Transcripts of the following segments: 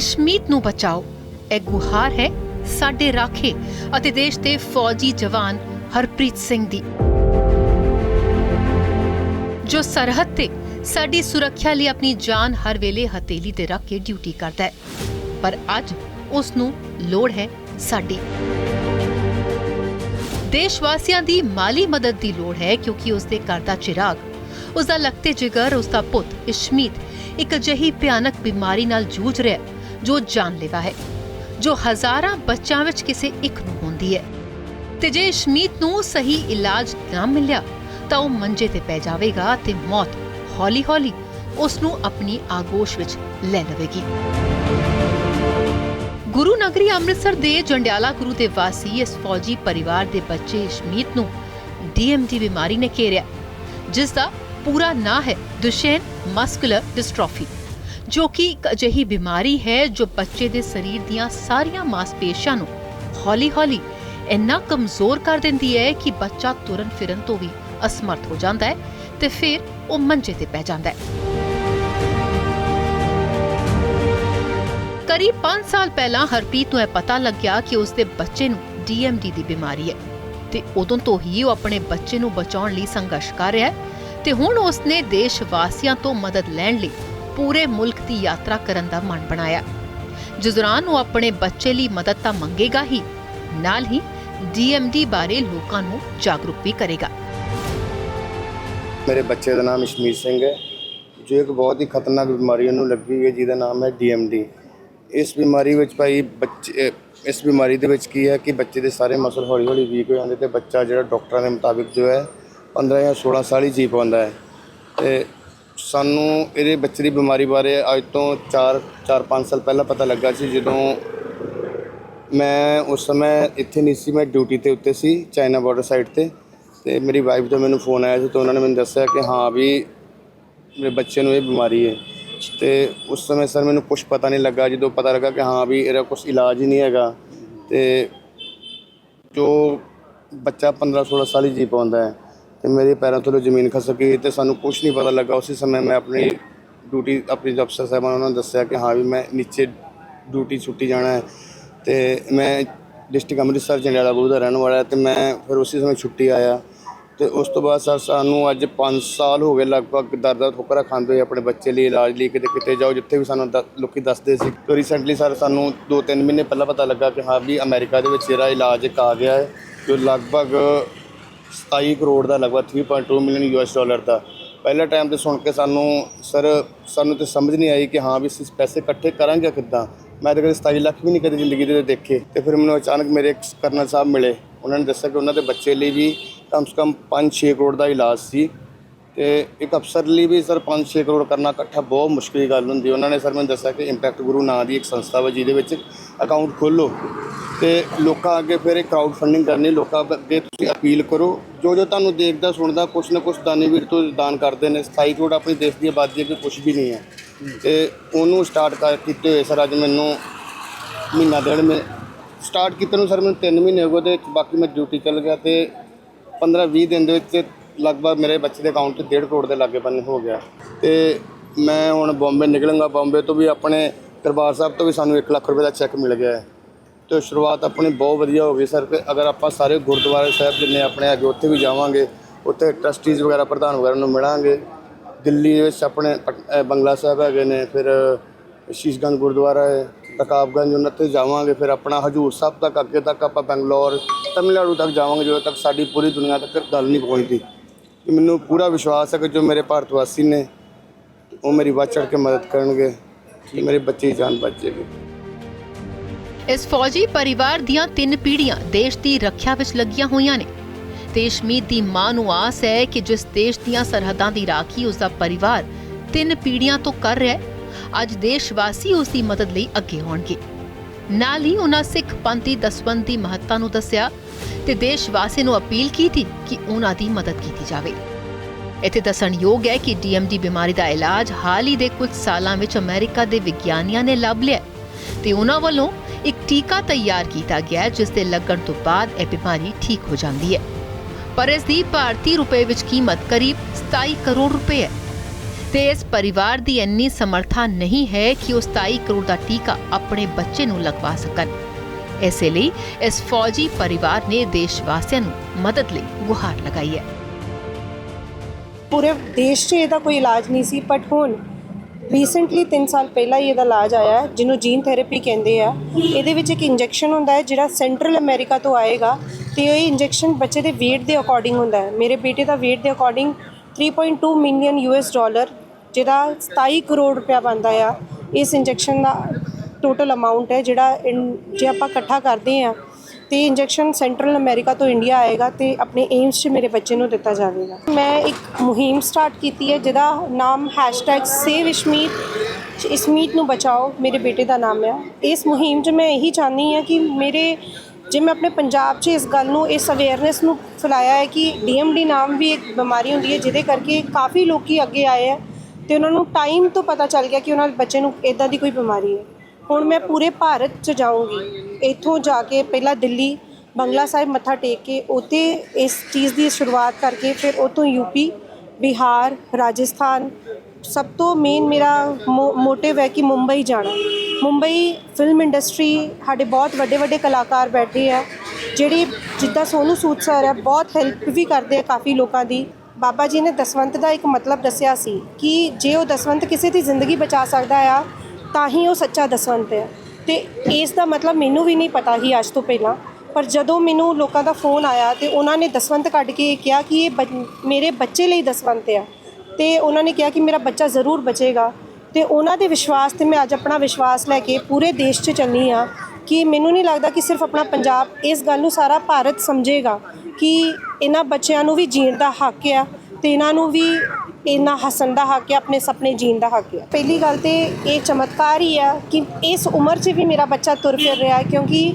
ਇਸ਼ਮੀਤ ਨੂੰ ਬਚਾਓ। ਇਹ ਗੁਹਾਰ ਹੈ ਸਾਡੇ ਰਾਖੇ ਅਤੇ ਦੇਸ਼ ਦੇ ਫੌਜੀ ਜਵਾਨ ਹਰਪ੍ਰੀਤ ਸਿੰਘ ਦੀ। ਜੋ ਸਰਹੱਦ ਤੇ ਸਾਡੀ ਸੁਰੱਖਿਆ ਲਈ ਆਪਣੀ ਜਾਨ ਹਰ ਵੇਲੇ ਹਥੇਲੀ ਤੇ ਰੱਖ ਕੇ ਡਿਊਟੀ ਕਰਦਾ ਹੈ। ਪਰ ਅੱਜ ਉਸ ਨੂੰ ਲੋੜ ਹੈ ਸਾਡੀ। ਦੇਸ਼ ਵਾਸੀਆਂ ਦੀ ਮਾਲੀ ਮਦਦ ਦੀ ਲੋੜ ਹੈ ਕਿਉਂਕਿ ਉਸ ਦੇ ਘਰ ਦਾ ਚਿਰਾਗ ਉਸ ਦਾ ਲਖਤੇ ਜਿਗਰ ਉਸ ਦਾ ਪੁੱਤ ਇਸ਼ਮੀਤ ਇੱਕ ਅਜਿਹੀ ਭਿਆਨਕ ਬਿਮਾਰੀ ਨਾਲ ਜੂਝ ਰਿਹਾ ਹੈ ਜੋ ਜਾਨਲੇਵਾ ਹੈ, ਜੋ ਹਜ਼ਾਰਾਂ ਬੱਚਿਆਂ ਵਿੱਚ ਕਿਸੇ ਇੱਕ ਨੂੰ ਹੁੰਦੀ ਹੈ। ਤੇ ਜੇ ਇਸ਼ਮੀਤ ਨੂੰ ਸਹੀ ਇਲਾਜ ਨਾ ਮਿਲਿਆ, ਤਾਂ ਉਹ ਮੰਜੇ ਤੇ ਪੈ ਜਾਵੇਗਾ ਤੇ ਮੌਤ ਹੌਲੀ-ਹੌਲੀ ਉਸ ਨੂੰ ਆਪਣੀ ਆਗੋਸ਼ ਵਿੱਚ ਲੈ ਲਵੇਗੀ। ਗੁਰੂ ਨਗਰੀ ਅੰਮ੍ਰਿਤਸਰ ਦੇ ਜੰਡਿਆਲਾ ਗੁਰੂ ਦੇ ਵਾਸੀ ਇਸ ਫੌਜੀ ਪਰਿਵਾਰ ਦੇ ਬੱਚੇ ਇਸ਼ਮੀਤ ਨੂੰ ਡੀਐਮਡੀ ਬਿਮਾਰੀ ਨੇ ਘੇਰਿਆ ਜਿਸ ਦਾ ਪੂਰਾ ਨਾਂ ਹੈ ਦੁਸ਼ੈਨ ਮਸਕੂਲਰ ਡਿਸਟ੍ਰੋਫੀ। ਜੋ ਕਿ ਇੱਕ ਅਜਿਹੀ ਬਿਮਾਰੀ ਹੈ ਜੋ ਬੱਚੇ ਦੇ ਸਰੀਰ ਦੀਆਂ ਸਾਰੀਆਂ ਮਾਸਪੇਸ਼ੀਆਂ ਨੂੰ ਹੌਲੀ-ਹੌਲੀ ਇੰਨਾ ਕਮਜ਼ੋਰ ਕਰ ਦਿੰਦੀ ਹੈ ਕਿ ਬੱਚਾ ਤੁਰਨ ਫਿਰਨ ਤੋਂ ਵੀ ਅਸਮਰਥ ਹੋ ਜਾਂਦਾ ਹੈ ਤੇ ਫਿਰ ਉਹ ਮੰਜੇ ਤੇ ਪੈ ਜਾਂਦਾ ਹੈ। ਕਰੀਬ 5 ਸਾਲ ਪਹਿਲਾਂ ਹਰਪ੍ਰੀਤ ਨੂੰ ਇਹ ਪਤਾ ਲੱਗਿਆ ਕਿ ਉਸ ਦੇ ਬੱਚੇ ਨੂੰ ਡੀਐਮਡੀ ਦੀ ਬਿਮਾਰੀ ਹੈ ਤੇ ਉਦੋਂ ਤੋਂ ਹੀ ਉਹ ਆਪਣੇ ਬੱਚੇ ਨੂੰ ਬਚਾਉਣ ਲਈ ਸੰਘਰਸ਼ ਕਰ ਰਿਹਾ ਹੈ ਤੇ ਹੁਣ ਉਸ ਨੇ ਦੇਸ਼ ਵਾਸੀਆਂ ਤੋਂ ਮਦਦ ਲੈਣ ਲਈ ਪੂਰੇ ਮੁਲਕ ਦੀ ਯਾਤਰਾ ਕਰਨ ਦਾ ਮਨ ਬਣਾਇਆ। ਜਿਸ ਦੌਰਾਨ ਉਹ ਆਪਣੇ ਬੱਚੇ ਲਈ ਮਦਦ ਤਾਂ ਮੰਗੇਗਾ ਹੀ, ਨਾਲ ਹੀ ਡੀਐਮਡੀ ਬਾਰੇ ਲੋਕਾਂ ਨੂੰ ਜਾਗਰੂਕ ਵੀ ਕਰੇਗਾ। ਮੇਰੇ ਬੱਚੇ ਦਾ ਨਾਮ ਇਸ਼ਮੀਤ ਸਿੰਘ ਹੈ, ਜੋ ਇੱਕ ਬਹੁਤ ਹੀ ਖਤਰਨਾਕ ਬਿਮਾਰੀ ਉਹਨੂੰ ਲੱਗੀ ਹੋਈ ਹੈ, ਜਿਹਦਾ ਨਾਮ ਹੈ ਡੀਐਮਡੀ ਇਸ ਬਿਮਾਰੀ ਵਿੱਚ ਭਾਈ ਬੱਚੇ ਇਸ ਬਿਮਾਰੀ ਦੇ ਵਿੱਚ ਕੀ ਹੈ ਕਿ ਬੱਚੇ ਦੇ ਸਾਰੇ ਮਸਲ ਹੌਲੀ ਹੌਲੀ ਵੀਕ ਹੋ ਜਾਂਦੇ ਤੇ ਬੱਚਾ ਜਿਹੜਾ ਡਾਕਟਰਾਂ ਦੇ ਮੁਤਾਬਿਕ ਜੋ ਹੈ 15 ਜਾਂ 16 ਸਾਲ ਹੀ ਜੀ ਪਾਉਂਦਾ ਹੈ। ਤੇ ਸਾਨੂੰ ਇਹਦੇ ਬੱਚੇ ਦੀ ਬਿਮਾਰੀ ਬਾਰੇ ਅੱਜ ਤੋਂ 4 4-5 ਸਾਲ ਪਹਿਲਾਂ ਪਤਾ ਲੱਗਾ ਸੀ, ਜਦੋਂ ਮੈਂ ਉਸ ਸਮੇਂ ਇੱਥੇ ਨਹੀਂ ਸੀ, ਮੈਂ ਡਿਊਟੀ ਤੇ ਉੱਤੇ ਸੀ, ਚਾਈਨਾ ਬਾਰਡਰ ਸਾਈਡ ਤੇ। ਤੇ ਮੇਰੀ ਵਾਈਫ ਦਾ ਮੈਨੂੰ ਫੋਨ ਆਇਆ ਸੀ, ਤਾਂ ਉਹਨਾਂ ਨੇ ਮੈਨੂੰ ਦੱਸਿਆ ਕਿ ਹਾਂ ਵੀ ਮੇਰੇ ਬੱਚੇ ਨੂੰ ਇਹ ਬਿਮਾਰੀ ਹੈ। ਤੇ ਉਸ ਸਮੇਂ ਸਰ ਮੈਨੂੰ ਕੁਝ ਪਤਾ ਨਹੀਂ ਲੱਗਾ, ਜਦੋਂ ਪਤਾ ਲੱਗਾ ਕਿ ਹਾਂ ਵੀ ਇਹਦਾ ਕੁਝ ਇਲਾਜ ਹੀ ਨਹੀਂ ਹੈਗਾ, ਤੇ ਜੋ ਬੱਚਾ 15 16 ਸਾਲ ਹੀ ਜੀ ਪਾਉਂਦਾ ਹੈ। ਤੇ ਮੇਰੇ ਪੈਰਾਂ ਤੋਂ ਜ਼ਮੀਨ ਖਸਕ ਗਈ ਤੇ ਸਾਨੂੰ ਕੁਝ ਨਹੀਂ ਪਤਾ ਲੱਗਾ। ਉਸੇ ਸਮੇਂ ਮੈਂ ਆਪਣੀ ਡਿਊਟੀ, ਆਪਣੀ ਅਫਸਰ ਸਾਹਿਬਾਨ ਉਹਨਾਂ ਨੂੰ ਦੱਸਿਆ ਕਿ ਹਾਂ ਵੀ ਮੈਂ ਨੀਚੇ ਡਿਊਟੀ ਛੁੱਟੀ ਜਾਣਾ ਹੈ ਤੇ ਮੈਂ ਡਿਸਟ੍ਰਿਕਟ ਅੰਮ੍ਰਿਤਸਰ, ਜੰਡਿਆਲਾ ਗੁਰੂ ਦਾ ਰਹਿਣ ਵਾਲਾ ਹੈ ਤੇ ਮੈਂ ਫਿਰ ਉਸੇ ਸਮੇਂ ਛੁੱਟੀ ਆਇਆ। ਤੇ ਉਸ ਤੋਂ ਬਾਅਦ ਸਰ ਸਾਨੂੰ ਅੱਜ 5 ਸਾਲ ਹੋ ਗਏ ਲਗਭਗ ਦਰਦ ਦਰ ਖਾਂਦੇ ਹੋਏ ਆਪਣੇ ਬੱਚੇ ਲਈ ਇਲਾਜ ਲਈ ਕਿਤੇ ਕਿਤੇ ਜਾਓ, ਜਿੱਥੇ ਵੀ ਸਾਨੂੰ ਦ- ਲੋਕੀ ਦੱਸਦੇ ਸੀ। ਤੇ ਰੀਸੈਂਟਲੀ ਸਰ ਸਾਨੂੰ 2-3 ਮਹੀਨੇ ਪਹਿਲਾਂ ਪਤਾ ਲੱਗਾ ਕਿ ਹਾਂ ਵੀ ਅਮਰੀਕਾ ਦੇ ਵਿੱਚ ਜਿਹੜਾ ਇਲਾਜ ਇੱਕ ਆ ਗਿਆ ਹੈ, ਜੋ ਲਗਭਗ 27 ਕਰੋੜ ਦਾ ਲਗਭਗ 3.2 ਮਿਲੀਅਨ ਯੂਐਸ ਡਾਲਰ ਦਾ। ਪਹਿਲੇ ਟਾਈਮ ਤੇ ਸੁਣ ਕੇ ਸਾਨੂੰ ਸਰ ਸਾਨੂੰ ਤੇ ਸਮਝ ਨਹੀਂ ਆਈ ਕਿ ਹਾਂ ਵੀ ਅਸੀਂ ਪੈਸੇ ਇਕੱਠੇ ਕਰਾਂਗੇ ਕਿੱਦਾਂ। ਮੈਂ ਤਾਂ ਕਦੇ 27 ਲੱਖ ਵੀ ਨਹੀਂ ਕਦੇ ਜ਼ਿੰਦਗੀ ਦੇ ਦੇਖੇ। ਤੇ ਫਿਰ ਮੈਨੂੰ ਅਚਾਨਕ ਮੇਰੇ ਇੱਕ ਕਰਨਲ ਸਾਹਿਬ ਮਿਲੇ। ਉਹਨਾਂ ਨੇ ਦੱਸਿਆ ਕਿ ਉਹਨਾਂ ਦੇ ਬੱਚੇ ਲਈ ਵੀ ਕਮ ਸੇ ਕਮ 5-6 ਕਰੋੜ ਦਾ ਇਲਾਜ ਸੀ। ਤੇ ਇੱਕ ਅਫਸਰ ਲਈ ਵੀ ਸਰ 5-6 ਕਰੋੜ ਕਰਨਾ ਇਕੱਠਾ ਬਹੁਤ ਮੁਸ਼ਕਿਲ ਗੱਲ ਹੁੰਦੀ। ਉਹਨਾਂ ਨੇ ਸਰ ਮੈਨੂੰ ਦੱਸਿਆ ਕਿ ਇੰਪੈਕਟ ਗੁਰੂ ਨਾਂ ਦੀ ਇੱਕ ਸੰਸਥਾ ਵਾ, ਜਿਹਦੇ ਵਿੱਚ ਅਕਾਊਂਟ ਖੋਲੋ ਤੇ ਲੋਕਾਂ ਅੱਗੇ ਫਿਰ ਇਹ ਕਰਾਊਡ ਫੰਡਿੰਗ ਕਰਨੀ, ਲੋਕਾਂ ਅੱਗੇ ਤੁਸੀਂ ਅਪੀਲ ਕਰੋ। ਜੋ ਜੋ ਤੁਹਾਨੂੰ ਦੇਖਦਾ, ਸੁਣਦਾ, ਕੁਛ ਨਾ ਕੁਛ ਦਾਨੀ ਵੀਰ ਤੋਂ ਦਾਨ ਕਰਦੇ ਨੇ। 27 ਕਰੋੜ ਆਪਣੀ ਦੇਸ਼ ਦੀ ਆਬਾਦੀ ਅੱਗੇ ਕੁਛ ਵੀ ਨਹੀਂ ਹੈ। ਤੇ ਉਹਨੂੰ ਸਟਾਰਟ ਕਰ ਕੀਤੇ ਹੋਏ ਸਰ ਅੱਜ ਮੈਨੂੰ ਮਹੀਨਾ ਡੇਢ ਮੇ ਸਟਾਰਟ ਕੀਤੇ ਨੂੰ ਸਰ ਮੈਨੂੰ 3 ਮਹੀਨੇ ਹੋ ਗਏ ਤੇ ਬਾਕੀ ਮੈਂ ਡਿਊਟੀ ਚੱਲ ਗਿਆ ਤੇ 15-20 ਦਿਨ ਦੇ ਵਿੱਚ ਲਗਭਗ ਮੇਰੇ ਬੱਚੇ ਦੇ ਅਕਾਊਂਟ 'ਚ 1.5 ਕਰੋੜ ਦੇ ਲਾਗੇ ਬੰਨੇ ਹੋ ਗਿਆ। ਤੇ ਮੈਂ ਹੁਣ ਬੰਬੇ ਨਿਕਲਾਂਗਾ, ਬੰਬੇ ਤੋਂ ਵੀ ਆਪਣੇ ਦਰਬਾਰ ਸਾਹਿਬ ਤੋਂ ਵੀ ਸਾਨੂੰ 1 ਲੱਖ ਰੁਪਏ ਦਾ ਚੈੱਕ ਮਿਲ ਗਿਆ ਹੈ। ਤੇ ਸ਼ੁਰੂਆਤ ਆਪਣੀ ਬਹੁਤ ਵਧੀਆ ਹੋ ਗਈ ਸਰ। ਤੇ ਅਗਰ ਆਪਾਂ ਸਾਰੇ ਗੁਰਦੁਆਰੇ ਸਾਹਿਬ ਜਿੰਨੇ ਆਪਣੇ ਹੈਗੇ, ਉੱਥੇ ਵੀ ਜਾਵਾਂਗੇ। ਉੱਥੇ ਟਰਸਟੀਜ਼ ਵਗੈਰਾ, ਪ੍ਰਧਾਨ ਵਗੈਰਾ ਨੂੰ ਮਿਲਾਂਗੇ। ਦਿੱਲੀ ਦੇ ਵਿੱਚ ਆਪਣੇ ਪਟ- ਬੰਗਲਾ ਸਾਹਿਬ ਹੈਗੇ ਨੇ, ਫਿਰ ਸ਼ੀਸ਼ਗੰਜ ਗੁਰਦੁਆਰਾ ਹੈ ਰਕਾਬਗੰਜ ਉਹਨਾਂ ਤੇ ਜਾਵਾਂਗੇ। ਫਿਰ ਆਪਣਾ ਹਜੂਰ ਸਾਹਿਬ ਤੱਕ, ਅੱਗੇ ਤੱਕ ਆਪਾਂ ਬੰਗਲੌਰ, ਤਮਿਲਨਾਡੂ ਤੱਕ ਜਾਵਾਂਗੇ, ਜਦੋਂ ਤੱਕ ਸਾਡੀ ਪੂਰੀ ਦੁਨੀਆ ਤੱਕ ਗੱਲ ਨਹੀਂ ਪਹੁੰਚਦੀ। ਮੈਨੂੰ ਪੂਰਾ ਵਿਸ਼ਵਾਸ ਹੈ ਕਿ ਜੋ ਮੇਰੇ ਭਾਰਤ ਵਾਸੀ ਨੇ, ਉਹ ਮੇਰੀ ਵੱਧ ਚੜ੍ਹ ਕੇ ਮਦਦ ਕਰਨਗੇ ਕਿ ਮੇਰੇ ਬੱਚੇ ਦੀ ਜਾਨ ਬਚ ਜਾਏਗੀ। ਇਸ ਫੌਜੀ ਪਰਿਵਾਰ ਦੀਆਂ ਤਿੰਨ ਪੀੜ੍ਹੀਆਂ ਦੇਸ਼ ਦੀ ਰੱਖਿਆ ਵਿੱਚ ਲੱਗੀਆਂ ਹੋਈਆਂ ਨੇ। ਦੇਸ਼ਮੀਤ ਦੀ ਮਾਂ ਨੂੰ ਆਸ ਹੈ ਕਿ ਜਿਸ ਦੇਸ਼ ਦੀਆਂ ਸਰਹੱਦਾਂ ਦੀ ਰਾਖੀ ਉਸ ਦਾ ਪਰਿਵਾਰ ਤਿੰਨ ਪੀੜ੍ਹੀਆਂ ਤੋਂ ਕਰ ਰਿਹਾ ਹੈ, ਅੱਜ ਦੇਸ਼ ਵਾਸੀ ਉਸ ਦੀ ਮਦਦ ਲਈ ਅੱਗੇ ਆਉਣਗੇ ਨਾਲ ਹੀ ਉਹਨਾਂ ਸਿੱਖ ਪੰਥੀ ਦੀ ਦੀ ਮਹੱਤਤਾ ਨੂੰ ਦੱਸਿਆ ਤੇ ਦੇਸ਼ ਵਾਸੀ ਨੂੰ ਅਪੀਲ ਕੀਤੀ ਕਿ ਉਹਨਾਂ ਦੀ ਮਦਦ ਕੀਤੀ ਜਾਵੇ। ਇੱਥੇ ਦੱਸਣਯੋਗ ਹੈ ਕਿ ਡੀਐਮਡੀ ਬਿਮਾਰੀ ਦਾ ਇਲਾਜ ਹਾਲ ਹੀ ਦੇ ਕੁਝ ਸਾਲਾਂ ਵਿੱਚ ਅਮਰੀਕਾ ਦੇ ਵਿਗਿਆਨੀਆਂ ਨੇ ਲੱਭ ਲਿਆ ਤੇ ਉਹਨਾਂ ਵੱਲੋਂ ਇੱਕ ਟੀਕਾ ਤਿਆਰ ਕੀਤਾ ਗਿਆ ਹੈ, ਜਿਸ ਦੇ ਲੱਗਣ ਤੋਂ ਬਾਅਦ ਇਹ ਬਿਮਾਰੀ ਠੀਕ ਹੋ ਜਾਂਦੀ ਹੈ। ਪਰ ਇਸ ਦੀ ਭਾਰਤੀ ਰੁਪਏ ਵਿੱਚ ਕੀਮਤ ਕਰੀਬ 27 ਕਰੋੜ ਰੁਪਏ ਹੈ। ਤੇ ਇਸ ਪਰਿਵਾਰ ਦੀ ਇੰਨੀ ਸਮਰੱਥਾ ਨਹੀਂ ਹੈ ਕਿ ਉਹ 27 ਕਰੋੜ ਦਾ ਟੀਕਾ ਆਪਣੇ ਬੱਚੇ ਨੂੰ ਲਗਵਾ ਸਕਣ। ਇਸੇ ਲਈ ਇਸ ਫੌਜੀ ਪਰਿਵਾਰ ਨੇ ਦੇਸ਼ ਵਾਸੀਆਂ ਨੂੰ ਮਦਦ ਲਈ ਗੁਹਾਰ ਲਗਾਈ ਹੈ। ਪੂਰੇ ਦੇਸ਼ 'ਚ ਇਹਦਾ ਕੋਈ ਇਲਾਜ ਨਹੀਂ ਸੀ ਬਟ ਹੁਣ ਰੀਸੈਂਟਲੀ 3 ਸਾਲ ਪਹਿਲਾਂ ਹੀ ਇਹਦਾ ਇਲਾਜ ਆਇਆ ਜਿਹਨੂੰ ਜੀਨ ਥੈਰੇਪੀ ਕਹਿੰਦੇ ਆ। ਇਹਦੇ ਵਿੱਚ ਇੱਕ ਇੰਜੈਕਸ਼ਨ ਹੁੰਦਾ ਹੈ, ਜਿਹੜਾ ਸੈਂਟਰਲ ਅਮਰੀਕਾ ਤੋਂ ਆਏਗਾ ਤੇ ਇਹ ਇੰਜੈਕਸ਼ਨ ਬੱਚੇ ਦੇ weight ਦੇ ਅਕੋਰਡਿੰਗ ਹੁੰਦਾ ਹੈ। ਮੇਰੇ ਬੇਟੇ ਦਾ weight ਦੇ ਅਕੋਰਡਿੰਗ 3.2 ਮਿਲੀਅਨ ਯੂਐਸ ਡਾਲਰ ਜਿਹਦਾ 27 ਕਰੋੜ ਰੁਪਇਆ ਬਣਦਾ ਆ। ਇਸ ਇੰਜੈਕਸ਼ਨ ਦਾ ਟੋਟਲ ਅਮਾਉਂਟ ਹੈ, ਜਿਹੜਾ ਇਨ- ਜੇ ਆਪਾਂ ਇਕੱਠਾ ਕਰਦੇ ਆ ਤੇ ਇੰਜੈਕਸ਼ਨ ਸੈਂਟਰਲ ਅਮਰੀਕਾ ਤੋਂ ਇੰਡੀਆ ਆਏਗਾ ਤੇ ਆਪਣੇ ਏਮਸ 'ਚ ਮੇਰੇ ਬੱਚੇ ਨੂੰ ਦਿੱਤਾ ਜਾਵੇਗਾ। ਮੈਂ ਇੱਕ ਮੁਹਿੰਮ ਸਟਾਰਟ ਕੀਤੀ ਹੈ, ਜਿਹਦਾ ਨਾਮ #ਸੇਵ ਇਸਮੀਤ ਨੂੰ ਬਚਾਓ, ਮੇਰੇ ਬੇਟੇ ਦਾ ਨਾਮ ਹੈ ਇਸ ਮੁਹਿੰਮ 'ਚ ਮੈਂ ਇਹੀ ਚਾਹੁੰਦੀ ਹਾਂ ਕਿ ਮੇਰੇ, ਜੇ ਮੈਂ ਆਪਣੇ ਪੰਜਾਬ 'ਚ ਇਸ ਗੱਲ ਨੂੰ, ਇਸ ਅਵੇਅਰਨੈਸ ਨੂੰ ਫੈਲਾਇਆ ਹੈ ਕਿ ਡੀਐਮਡੀ ਨਾਮ ਵੀ ਇੱਕ ਬਿਮਾਰੀ ਹੁੰਦੀ ਹੈ, ਜਿਹਦੇ ਕਰਕੇ ਕਾਫੀ ਲੋਕੀ ਅੱਗੇ ਆਏ ਹੈ ਤੇ ਉਹਨਾਂ ਨੂੰ ਟਾਈਮ ਤੋਂ ਪਤਾ ਚੱਲ ਗਿਆ ਕਿ ਉਹਨਾਂ ਦੇ ਬੱਚੇ ਨੂੰ ਇਦਾਂ ਦੀ ਕੋਈ ਬਿਮਾਰੀ ਹੈ। ਹੁਣ ਮੈਂ ਪੂਰੇ ਭਾਰਤ 'ਚ ਜਾਊਂਗੀ। ਇੱਥੋਂ ਜਾ ਕੇ ਪਹਿਲਾਂ ਦਿੱਲੀ, ਬੰਗਲਾ ਸਾਹਿਬ ਮੱਥਾ ਟੇਕ ਕੇ, ਉੱਥੇ ਇਸ ਚੀਜ਼ ਦੀ ਸ਼ੁਰੂਆਤ ਕਰਕੇ ਫਿਰ ਉੱਥੋਂ ਯੂਪੀ ਬਿਹਾਰ, ਰਾਜਸਥਾਨ, ਸਭ ਤੋਂ ਮੇਨ ਮੇਰਾ ਮੋਟਿਵ ਹੈ ਕਿ ਮੁੰਬਈ ਜਾਣਾ। ਮੁੰਬਈ ਫਿਲਮ ਇੰਡਸਟਰੀ ਸਾਡੇ ਬਹੁਤ ਵੱਡੇ ਵੱਡੇ ਕਲਾਕਾਰ ਬੈਠੇ ਆ, ਜਿਹੜੇ ਜਿੱਦਾਂ ਸੋਨੂ ਸੂਦ ਸਰ ਹੈ ਬਹੁਤ ਹੈਲਪ ਵੀ ਕਰਦੇ ਆ ਕਾਫੀ ਲੋਕਾਂ ਦੀ। ਬਾਬਾ ਜੀ ਨੇ ਦਸਵੰਤ ਦਾ ਇੱਕ ਮਤਲਬ ਦੱਸਿਆ ਸੀ ਕਿ ਜੇ ਉਹ ਦਸਵੰਤ ਕਿਸੇ ਦੀ ਜ਼ਿੰਦਗੀ ਬਚਾ ਸਕਦਾ ਆ ਤਾਂ ਹੀ ਉਹ ਸੱਚਾ ਦਸਵੰਤ ਹੈ ਤੇ ਇਸ ਦਾ ਮਤਲਬ ਮੈਨੂੰ ਵੀ ਨਹੀਂ ਪਤਾ ਸੀ ਅੱਜ ਤੋਂ ਪਹਿਲਾਂ। ਪਰ ਜਦੋਂ ਮੈਨੂੰ ਲੋਕਾਂ ਦਾ ਫੋਨ ਆਇਆ ਤੇ ਉਹਨਾਂ ਨੇ ਦਸਵੰਤ ਕੱਢ ਕੇ ਕਿਹਾ ਕਿ ਇਹ ਬੱਚ- ਮੇਰੇ ਬੱਚੇ ਲਈ ਦਸਵੰਤ ਆ। ਤੇ ਉਹਨਾਂ ਨੇ ਕਿਹਾ ਕਿ ਮੇਰਾ ਬੱਚਾ ਜ਼ਰੂਰ ਬਚੇਗਾ। ਤੇ ਉਹਨਾਂ ਦੇ ਵਿਸ਼ਵਾਸ ਤੇ ਮੈਂ ਅੱਜ ਆਪਣਾ ਵਿਸ਼ਵਾਸ ਲੈ ਕੇ ਪੂਰੇ ਦੇਸ਼ 'ਚ ਚੱਲੀ ਆ ਕਿ ਮੈਨੂੰ ਨਹੀਂ ਲੱਗਦਾ ਕਿ ਸਿਰਫ ਆਪਣਾ ਪੰਜਾਬ ਇਸ ਗੱਲ ਨੂੰ ਸਾਰਾ ਭਾਰਤ ਸਮਝੇਗਾ ਕਿ ਇਹਨਾਂ ਬੱਚਿਆਂ ਨੂੰ ਵੀ ਜੀਣ ਦਾ ਹੱਕ ਆ ਤੇ ਇਹਨਾਂ ਨੂੰ ਵੀ ਇਹਨਾਂ ਹੱਸਣ ਦਾ ਹੱਕ ਹੈ, ਆਪਣੇ ਸੁਪਨੇ ਜੀਣ ਦਾ ਹੱਕ ਹੈ। ਪਹਿਲੀ ਗੱਲ ਤੇ ਇਹ ਚਮਤਕਾਰ ਹੀ ਆ ਕਿ ਇਸ ਉਮਰ 'ਚ ਵੀ ਮੇਰਾ ਬੱਚਾ ਤੁਰ ਫਿਰ ਰਿਹਾ ਹੈ, ਕਿਉਂਕਿ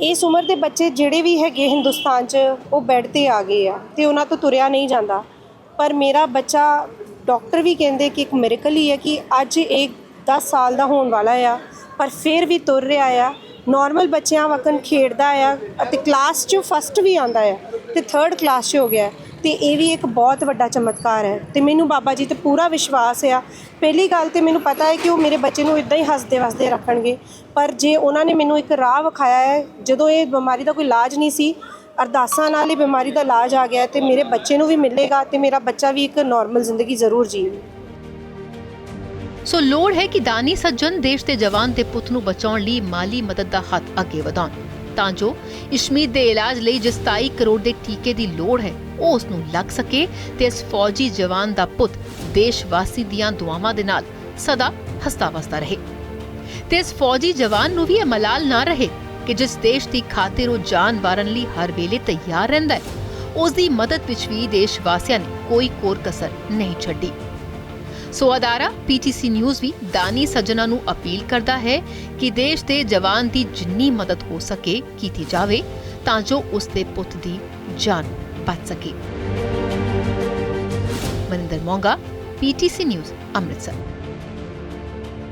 ਇਸ ਉਮਰ ਦੇ ਬੱਚੇ ਜਿਹੜੇ ਵੀ ਹੈਗੇ ਹਿੰਦੁਸਤਾਨ 'ਚ, ਉਹ ਬੈੱਡ ਤੇ ਆ ਗਏ ਆ ਤੇ ਉਹਨਾਂ ਤੋਂ ਤੁਰਿਆ ਨਹੀਂ ਜਾਂਦਾ। ਪਰ ਮੇਰਾ ਬੱਚਾ ਡਾਕਟਰ ਵੀ ਕਹਿੰਦੇ ਕਿ ਇੱਕ ਮਿਰੇਕਲ ਹੀ ਹੈ ਕਿ ਅੱਜ ਇਹ 10 ਸਾਲ ਦਾ ਹੋਣ ਵਾਲਾ ਆ, ਪਰ ਫਿਰ ਵੀ ਤੁਰ ਰਿਹਾ ਆ। ਨਾਰਮਲ ਬੱਚਿਆਂ ਵਕਨ ਖੇਡਦਾ ਆ ਅਤੇ ਕਲਾਸ 'ਚ ਫਸਟ ਵੀ ਆਉਂਦਾ ਆ ਤੇ ਥਰਡ ਕਲਾਸ 'ਚ ਹੋ ਗਿਆ। ਤੇ ਇਹ ਵੀ ਇੱਕ ਬਹੁਤ ਵੱਡਾ ਚਮਤਕਾਰ ਹੈ ਤੇ ਮੈਨੂੰ ਬਾਬਾ ਜੀ ਤੇ ਪੂਰਾ ਵਿਸ਼ਵਾਸ ਆ। ਪਹਿਲੀ ਗੱਲ ਤੇ ਮੈਨੂੰ ਪਤਾ ਹੈ ਕਿ ਉਹ ਮੇਰੇ ਬੱਚੇ ਨੂੰ ਇਦਾਂ ਹੀ ਹੱਸਦੇ ਵਸਦੇ ਰੱਖਣਗੇ। ਪਰ ਜੇ ਉਹਨਾਂ ਨੇ ਮੈਨੂੰ ਇੱਕ ਰਾਹ ਵਿਖਾਇਆ ਹੈ, ਜਦੋਂ ਇਹ ਬਿਮਾਰੀ ਦਾ ਕੋਈ ਇਲਾਜ ਨਹੀਂ ਸੀ, ਅਰਦਾਸਾਂ ਨਾਲ ਹੀ ਬਿਮਾਰੀ ਦਾ ਇਲਾਜ ਆ ਗਿਆ ਹੈ ਤੇ ਮੇਰੇ ਬੱਚੇ ਨੂੰ ਵੀ ਮਿਲੇਗਾ ਤੇ ਮੇਰਾ ਬੱਚਾ ਵੀ ਇੱਕ ਨਾਰਮਲ ਜ਼ਿੰਦਗੀ ਜ਼ਰੂਰ ਜੀਵੇ। ਸੋ ਲੋੜ ਹੈ ਕਿ ਦਾਨੀ ਸੱਜਣ ਦੇਸ਼ ਦੇ ਜਵਾਨ ਦੇ ਪੁੱਤ ਨੂੰ ਬਚਾਉਣ ਲਈ ਮਾਲੀ ਮਦਦ ਦਾ ਹੱਥ ਅੱਗੇ ਵਧਾਉਣ। ਤਾਂ ਜੋ ਇਸ਼ਮੀਤ ਦੇ ਇਲਾਜ ਲਈ ਜਿਸ 27 ਕਰੋੜ ਦੇ ਟੀਕੇ ਦੀ ਲੋੜ ਹੈ, ਉਹ ਉਸ ਨੂੰ ਲੱਗ ਸਕੇ ਤੇ ਇਸ ਫੌਜੀ ਜਵਾਨ ਦਾ ਪੁੱਤ ਦੇਸ਼ ਵਾਸੀ ਦੀਆਂ ਦੁਆਵਾਂ ਦੇ ਨਾਲ ਸਦਾ ਹਸਤਾ ਵਸਦਾ ਰਹੇ। ਤੇ ਇਸ ਫੌਜੀ ਜਵਾਨ ਨੂੰ ਵੀ ਇਹ ਮਲਾਲ ਨਾ ਰਹੇ ਕਿ ਜਿਸ ਦੇਸ਼ ਦੀ ਖਾਤਰ ਉਹ ਜਾਨ ਵਾਰਨ ਲਈ ਹਰ ਵੇਲੇ ਤਿਆਰ ਰਹਿੰਦਾ ਹੈ ਉਸ ਦੀ ਮਦਦ ਵਿੱਚ ਵੀ ਦੇਸ਼ ਵਾਸੀਆਂ ਨੇ ਕੋਈ ਕੋਰ ਕਸਰ ਨਹੀਂ ਛੱਡੀ। ਸੋ ਅਦਾਰਾ ਪੀਟੀਸੀ ਨਿਊਜ਼ ਵੀ ਦਾਨੀ ਸੱਜਣਾ ਨੂੰ ਅਪੀਲ ਕਰਦਾ ਹੈ ਕਿ ਦੇਸ਼ ਦੇ ਜਵਾਨ ਦੀ ਜਿੰਨੀ ਮਦਦ ਹੋ ਸਕੇ ਕੀਤੀ ਜਾਵੇ, ਤਾਂ ਜੋ ਉਸ ਦੇ ਪੁੱਤ ਦੀ ਜਾਨ ਬਚ ਸਕੇ। Maninder Monga PTC news Amritsar.